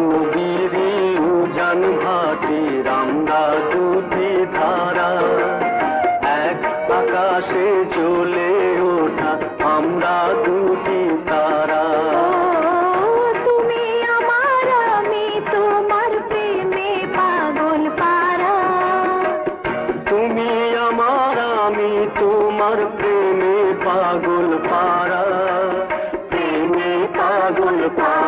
নদীর উজান ভাতে রামদা দুটি ধারা। এক আকাশে চলে ওঠা আমরা দুটি তারা। তুমি আমার আমি তোমার প্রেমে পাগল পারা। তুমি আমার আমি তোমার প্রেমে পাগল পারা। প্রেমে পাগল পারা।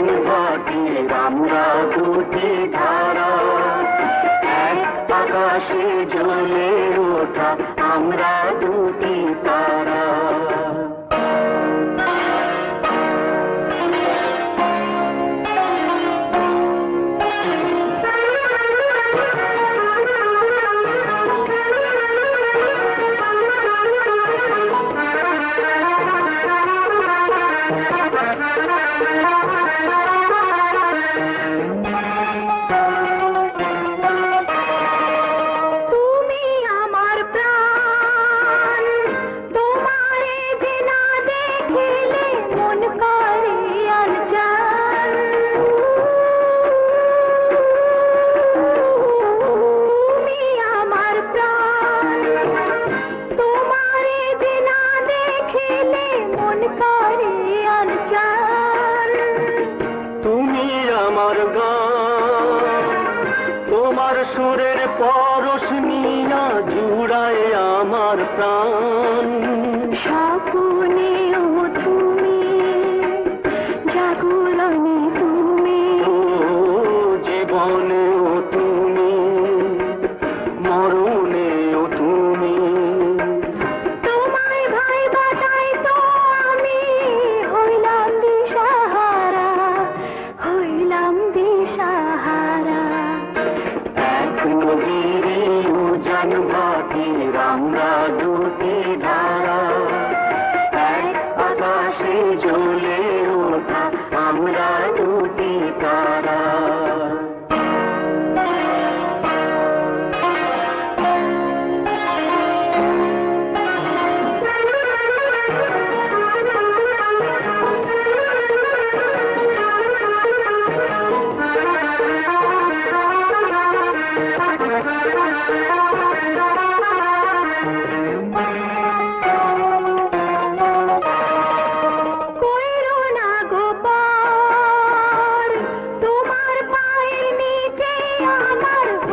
প্রাণ বাকি আমরা দুটি ধার সুরের পরশ নিয়া জুড়ায় আমার প্রাণ। অনুভূতির আমরা দুটি ধারা এক আকাশে জ্বলে ওঠা আমরা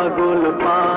পাগল পা